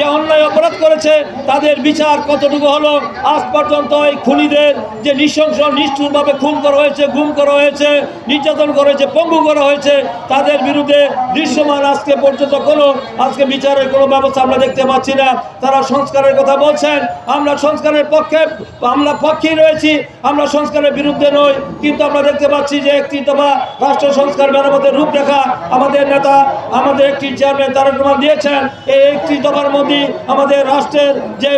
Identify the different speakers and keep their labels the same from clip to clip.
Speaker 1: যে অন্যায় অপরাধ করেছে, তাদের বিচার কতটুকু হলো? আজ পর্যন্ত এই খুনিদের যে নৃশংস, নিষ্ঠুরভাবে খুন করা হয়েছে, গুম করা হয়েছে, নির্যাতন করা হয়েছে, পঙ্গু করা হয়েছে, তাদের বিরুদ্ধে দৃশ্যমান আজকে পর্যন্ত কোনো, আজকে বিচারের কোনো ব্যবস্থা আমরা দেখতে পাচ্ছি না। তারা সংস্কারের কথা বলছেন, আমরা সংস্কারের পক্ষে, আমরা পক্ষেই রয়েছি, আমরা সংস্কারের বিরুদ্ধে নই, কিন্তু আমরা দেখতে পাচ্ছি যে একটি দফা রাষ্ট্র সংস্কার মেরামতের রূপরেখা আমাদের নেতা, আমাদের একটি চেয়ারম্যান তারেক রহমান দিয়েছেন, এই একটি দফার মধ্যে আমাদের রাষ্ট্রের যে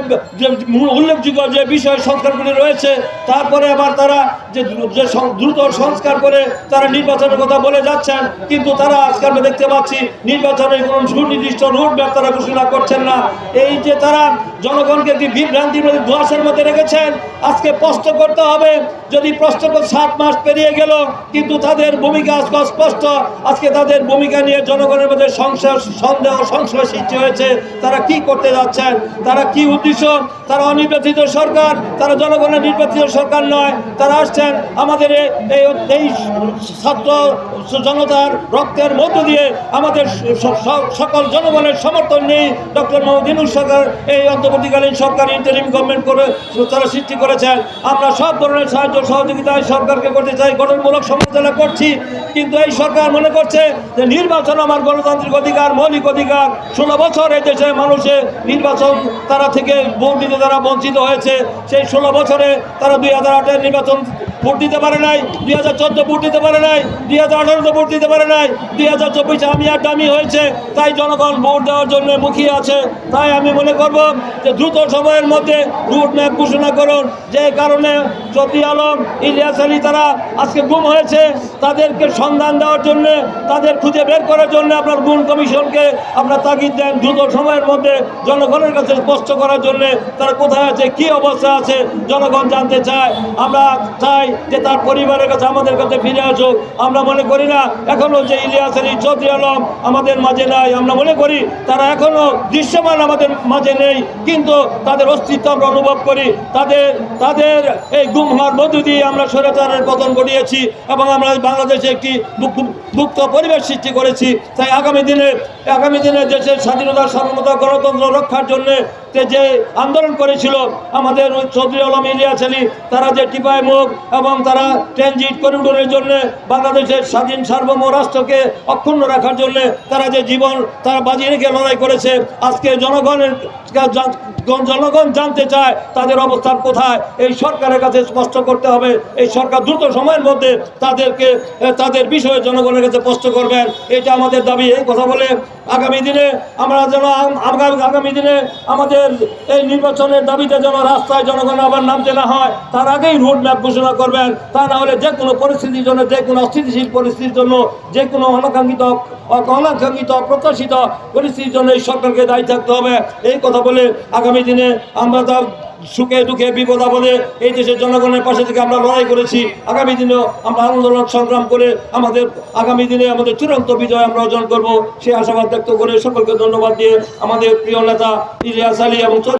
Speaker 1: উল্লেখযোগ্য যে বিষয় সংস্কারগুলি রয়েছে, তারপরে আবার তারা যে দ্রুত সংস্কার করে তারা নির্বাচনের কথা বলে যাচ্ছেন, কিন্তু তারা আজকে আমরা দেখতে পাচ্ছি নির্বাচনের কোনো সুনির্দিষ্ট রুট ম্যাপ তারা ঘোষণা করছেন না। এই যে তারা জনগণকে একটি বিভ্রান্তির মধ্যে মধ্যে রেখেছেন? আজকে প্রশ্ন করতে হবে, যদি প্রশ্ন সাত মাস পেরিয়ে গেল, কিন্তু তাদের ভূমিকা আজকে স্পষ্ট আজকে তাদের ভূমিকা নিয়ে জনগণের মধ্যে সংশয়, সন্দেহ, সংশয় সৃষ্টি হয়েছে। তারা কি করতে যাচ্ছেন? তারা কি উদ্দেশ্য? তারা অনির্বাচিত সরকার? তারা জনগণের নির্বাচিত সরকার নয়। তারা আসছেন আমাদের এই এই ছাত্র জনতার রক্তের মধ্য দিয়ে আমাদের সকল জনগণের সমর্থন নেই ডক্টর মোহাম্মদ সরকার এই অন্তর্বর্তীকালীন সরকার ইন্টারিম গভর্নমেন্ট করে তারা সৃষ্টি করেছেন। আমরা সব ধরনের সাহায্য সহযোগিতায় সরকারকে করতে চাই, গঠনমূলক সমালোচনা করছি। কিন্তু এই সরকার মনে করছে যে নির্বাচন আমার গণতান্ত্রিক অধিকার, মৌলিক অধিকার, ষোলো বছর এই দেশে মানুষের নির্বাচন তারা থেকে দিতে তারা বঞ্চিত হয়েছে, সেই ষোলো বছরে তারা দুই হাজার আটের নির্বাচন ভোট দিতে পারে নাই, দুই হাজার চোদ্দ ভোট দিতে পারে নাই, দুই হাজার আঠারোতে ভোট দিতে পারে নাই, দুই হাজার চব্বিশে আমি আর দামি হয়েছে, তাই জনগণ ভোট দেওয়ার জন্য মুখিয়ে আছে। তাই আমি মনে করব যে দ্রুত সময়ের মধ্যে রুট ম্যাপ ঘোষণা করুন, যে কারণে চতি আলম, ইলিয়াস আলী তারা আজকে গুম হয়েছে। তাদেরকে সন্ধান দেওয়ার জন্য, তাদের খুঁজে বের করার জন্য আপনার গুণ কমিশনকে আপনার তাগিদ দেন। দ্রুত সময়ের মধ্যে জনগণের কাছে স্পষ্ট করার জন্য তারা কোথায় আছে, কি অবস্থা আছে, জনগণ জানতে চায়। আমরা চাই যে তার পরিবারের কাছে আমাদের কাছে ফিরে আসুক। আমরা মনে করি না এখনও যে ইলিয়াস আলী চৌধুরী আলম আমাদের মাঝে নাই। আমরা মনে করি তারা এখনও দৃশ্যমান আমাদের মাঝে নেই। কিন্তু তাদের অস্তিত্ব আমরা অনুভব করি। তাদের তাদের এই গুম হওয়ার মধ্য দিয়ে আমরা স্বৈরাচারের পতন ঘটিয়েছি এবং আমরা বাংলাদেশে একটি মুক- মুক্ত পরিবেশ সৃষ্টি করেছি। তাই আগামী দিনে আগামী দিনে দেশের স্বাধীনতা, সার্বভৌমতা, গণতন্ত্র রক্ষার জন্য যে আন্দোলন করেছিল আমাদের চৌধুরী আলম ইলিয়াস আলী তারা যে টিপায় মুখ এবং তারা ট্রানজিট করিডোরের জন্য বাংলাদেশের স্বাধীন সার্বভৌম রাষ্ট্রকে অক্ষুণ্ণ রাখার জন্য তারা যে জীবন, তারা বাজি রেখে লড়াই করেছে, আজকে জনগণের জনগণ জানতে চায় তাদের অবস্থান কোথায়, এই সরকারের কাছে স্পষ্ট করতে হবে। এই সরকার দ্রুত সময়ের মধ্যে তাদেরকে তাদের বিষয়ে জনগণের কাছে স্পষ্ট করবেন। এটা আমাদের দাবি। এই কথা বলে আগামী দিনে আমরা যেন আগামী দিনে আমাদের এই নির্বাচনের দাবিতে যেন রাস্তায় জনগণ আবার নামতে না হয়, তার আগেই রোড ম্যাপ ঘোষণা করবেন। তা না হলে যে কোনো পরিস্থিতির জন্য, যে কোনো অস্থিতিশীল পরিস্থিতির জন্য, যে কোনো অনাকাঙ্ক্ষিত অনাকাঙ্ক্ষিত প্রত্যাশিত পরিস্থিতির জন্য এই সরকারকে দায়ী থাকতে হবে। এই কথা বলে আগামী দিনে আমরা সুখে দুঃখে, বিপদ আপদে এই দেশের জনগণের পাশে থেকে আমরা লড়াই করেছি। আগামী দিনেও আমরা আন্দোলন সংগ্রাম করে আমাদের আগামী দিনে আমাদের চূড়ান্ত বিজয় আমরা অর্জন করব। সেই আশাবাদ ব্যক্ত করে সকলকে ধন্যবাদ দিয়ে আমাদের প্রিয় নেতা ইলিয়াস আলী এবং